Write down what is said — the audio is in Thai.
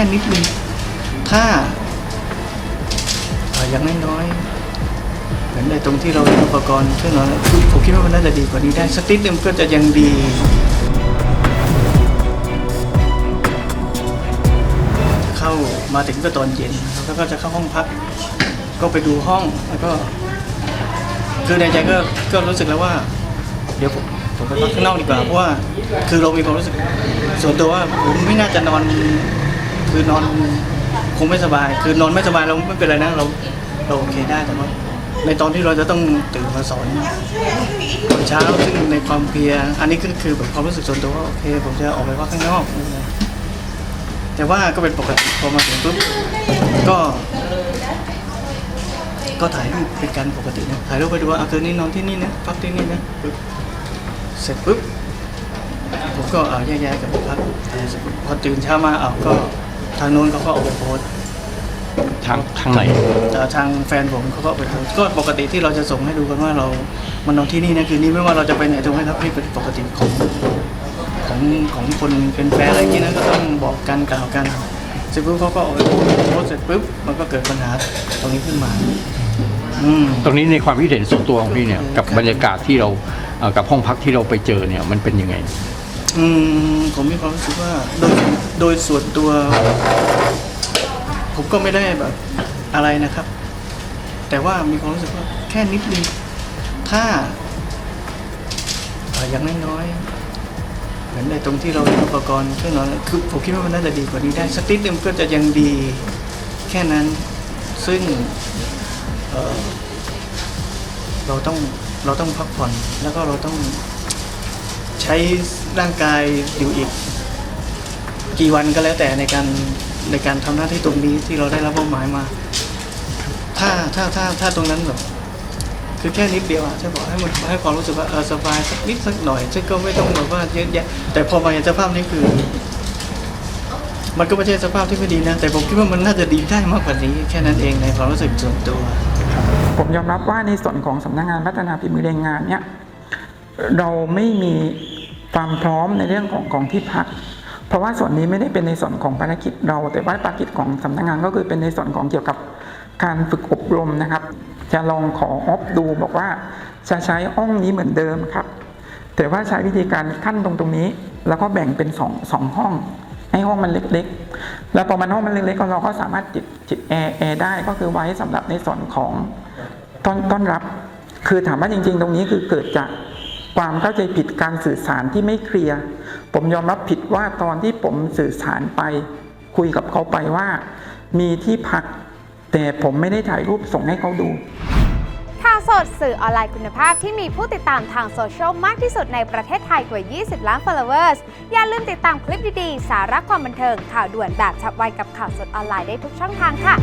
ค่นิดนึงถ้าอย่างน้อยๆเหมือนในตรงที่เราอุปกรณ์เครื่องนอนคือผมคิดว่ามันน่าจะดีกว่านี้ได้สักนิดนึงก็จะยังดีเข้ามาถึงก็ตอนเย็นแล้วก็จะเข้าห้องพัก ก็ไปดูห้องแล้วก็คือในใจก็ก็รู้สึกแล้วว่า เดี๋ยวผมผมไปพักข้างนอกดีกว่าเพราะว่า คือเรามีความรู้สึก ส่วนตัวว่าผมไม่น่าจะนอน คือนอนคงไม่สบาย คือนอนไม่สบายเราไม่เป็นไรนะเราเราโอเคได้แต่ว่าในตอนที่เราจะต้องตื่นมาสอนตอนเช้าซึ่งในความเพียอันนี้ก็คือแบบความรู้สึกส่วนตัวว่าโอเค ผมจะออกไปพักข้างนอกแต่ว่าก็เป็นปกติพอมาถึงปุ๊บก็ ก็ถ่ายรูปเป็นการปกตินะถ่ายรูปไปดูว่าอะคืนนี้นอนที่นี่นะพักที่นี่นะปุ๊บเสร็จปุ๊บผมก็เอาแยกย้ายกันพักพอตื่นเช้ามาเอาก็ ทางโน้นเขาก็เอาไปโพสต์ทางทางไหน แต่ทางแฟนผมเขาก็เอาไปโพสต์ก็ปกติที่เราจะส่งให้ดูกันว่าเรา มันนอนที่นี่นะคืนนี้ไม่ว่าเราจะไปไหนถูกไหมครับนี่เป็นปกติของของของคนเป็นแฟนอะไรอย่างนี้นะก็ต้องบอกกันกล่าวกันเสร็จปุ๊บเขาก็เอาไปโพสต์โพสต์เสร็จปุ๊บมันก็เกิดปัญหาตรงนี้ขึ้นมา อืม ตรงนี้ในความคิดเห็นส่วนตัวของพี่เนี่ยกับบรรยากาศที่เราเอ่อกับห้องพักที่เราไปเจอเนี่ยมันเป็นยังไง อืมผมมีความรู้สึกว่าโดยโดยส่วนตัว ผมก็ไม่ได้แบบอะไรนะครับ แต่ว่ามีความรู้สึกว่าแค่นิดนึงถ้าเอ่ออย่างน้อยๆเหมือนในตรงที่เรามีอุปกรณ์เครื่องนอนคือผมคิดว่ามันน่าจะดีกว่านี้ได้สักนิดนึงก็จะยังดีแค่นั้นซึ่งเอ่อเราต้องเราต้องพักผ่อนแล้วก็เราต้อง ใช้ร่างกายอยู่อีก กี่วันก็แล้วแต่ในการในการทำหน้าที่ตรงนี้ที่เราได้รับมอบหมายมา ถ้าถ้าถ้าถ้าตรงนั้นแบบคือแค่นิดเดียวอะจะบอกให้มันให้ความรู้สึกว่าเออสบายสักนิดสักหน่อยซึ่ก็ไม่ต้องแบบว่าเยอะแยะแต่พอมาเห็นสภาพนี้คือ มันก็ไม่ใช่สภาพที่ไม่ดีนะ แต่ผมคิดว่ามันน่าจะดีได้มากกว่านี้ แค่นั้นเองในความรู้สึกส่วนตัว ผมยอมรับว่าในส่วนของสำนักงานพัฒนาฝีมือแรงงานเนี่ยเราไม่มี ความพร้อมในเรื่องของของที่พัก เพราะว่าส่วนนี้ไม่ได้เป็นในส่วนของภารกิจเรา แต่ว่าภารกิจของสำนักงานก็คือเป็นในส่วนของเกี่ยวกับการฝึกอบรมนะครับ จะลองขอออฟดูบอกว่าจะใช้ห้องนี้เหมือนเดิมครับ แต่ว่าใช้วิธีการขั้นตรงตรงนี้ แล้วก็แบ่งเป็นสองสองห้อง ให้ห้องมันเล็กๆ แล้วพอมันห้องมันเล็กๆเราก็สามารถติดติดแอร์แอร์ได้ก็คือไว้สำหรับในส่วนของต้นต้อนรับ คือถามว่าจริง ๆ ตรงนี้คือเกิดจาก ความเข้าใจผิดการสื่อสารที่ไม่เคลียร์ ผมยอมรับผิดว่าตอนที่ผมสื่อสารไป คุยกับเขาไปว่า มีที่พัก แต่ผมไม่ได้ถ่ายรูปส่งให้เขาดู ข่าวสดสื่อออนไลน์คุณภาพที่มีผู้ติดตามทางโซเชียลมากที่สุดในประเทศไทยกว่า 20 ล้าน followers อย่าลืมติดตามคลิปดี ๆ สาระความบันเทิงข่าวด่วนแบบฉับไวกับข่าวสดออนไลน์ได้ทุกช่องทางค่ะ